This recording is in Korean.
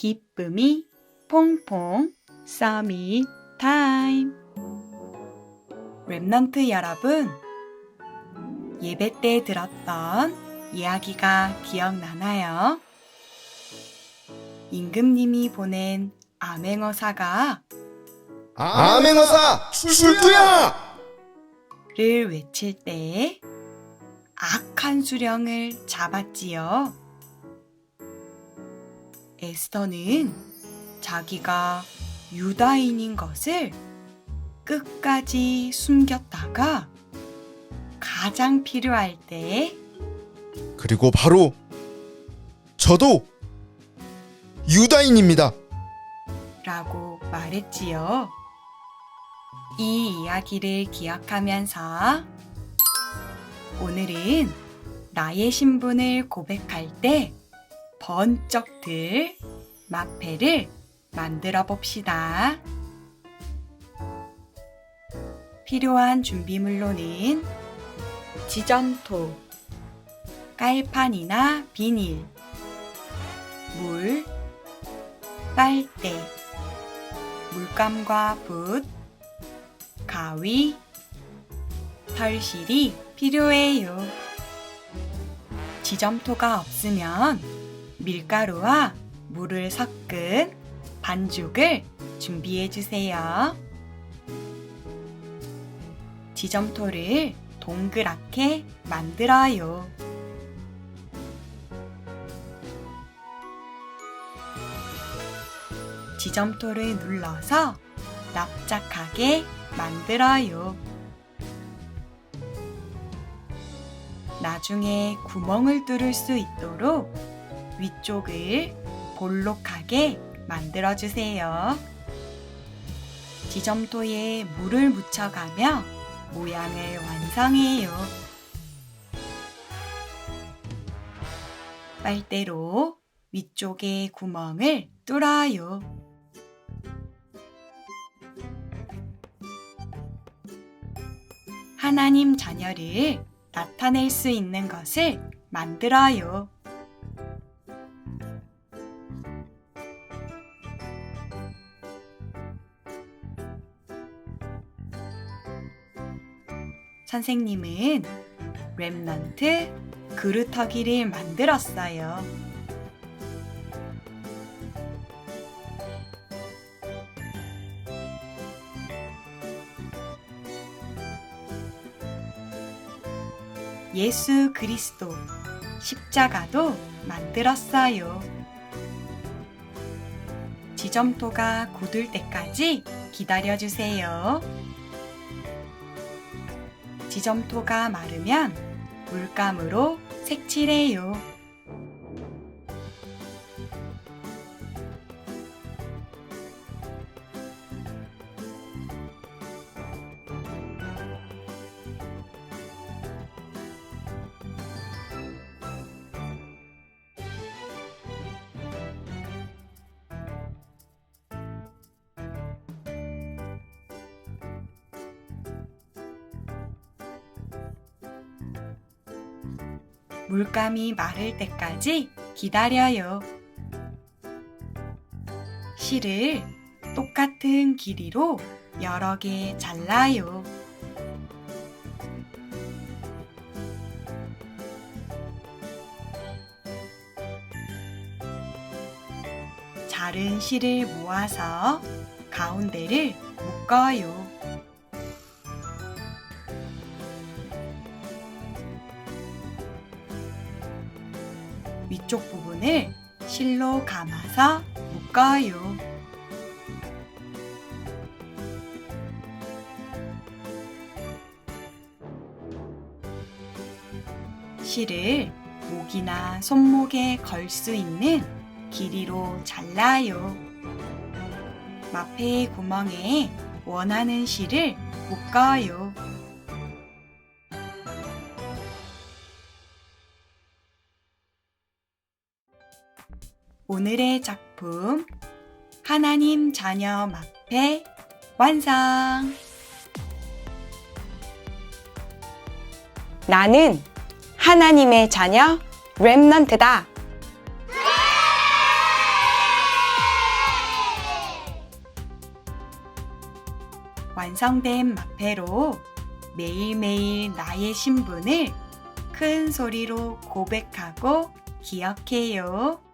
기쁨이 퐁퐁 서밋 타임 랩넌트 여러분 예배 때 들었던 이야기가 기억나나요? 임금님이 보낸 암행어사가 암행어사 출두야! 를 외칠 때 악한 수령을 잡았지요. 에스더는 자기가 유다인인 것을 끝까지 숨겼다가 가장 필요할 때 그리고 바로 저도 유다인입니다. 라고 말했지요. 이 이야기를 기억하면서 오늘은 나의 신분을 고백할 때 번쩍 들 마패를 만들어 봅시다. 필요한 준비물로는 지점토, 깔판이나 비닐, 물, 빨대, 물감과 붓, 가위, 털실이 필요해요. 지점토가 없으면 밀가루와 물을 섞은 반죽을 준비해 주세요. 지점토를 동그랗게 만들어요. 지점토를 눌러서 납작하게 만들어요. 나중에 구멍을 뚫을 수 있도록 위쪽을 볼록하게 만들어 주세요. 지점토에 물을 묻혀가며 모양을 완성해요. 빨대로 위쪽의 구멍을 뚫어요. 하나님 자녀를 나타낼 수 있는 것을 만들어요. 선생님은 랩넌트 그루터기를 만들었어요. 예수 그리스도 십자가도 만들었어요. 지점토가 굳을 때까지 기다려주세요. 지점토가 마르면 물감으로 색칠해요. 물감이 마를 때까지 기다려요. 실을 똑같은 길이로 여러 개 잘라요. 자른 실을 모아서 가운데를 묶어요. 위쪽 부분을 실로 감아서 묶어요. 실을 목이나 손목에 걸 수 있는 길이로 잘라요. 마페의 구멍에 원하는 실을 묶어요. 오늘의 작품 하나님 자녀 마패 완성 나는 하나님의 자녀 렘넌트다. 네! 완성된 마패로 매일매일 나의 신분을 큰 소리로 고백하고 기억해요.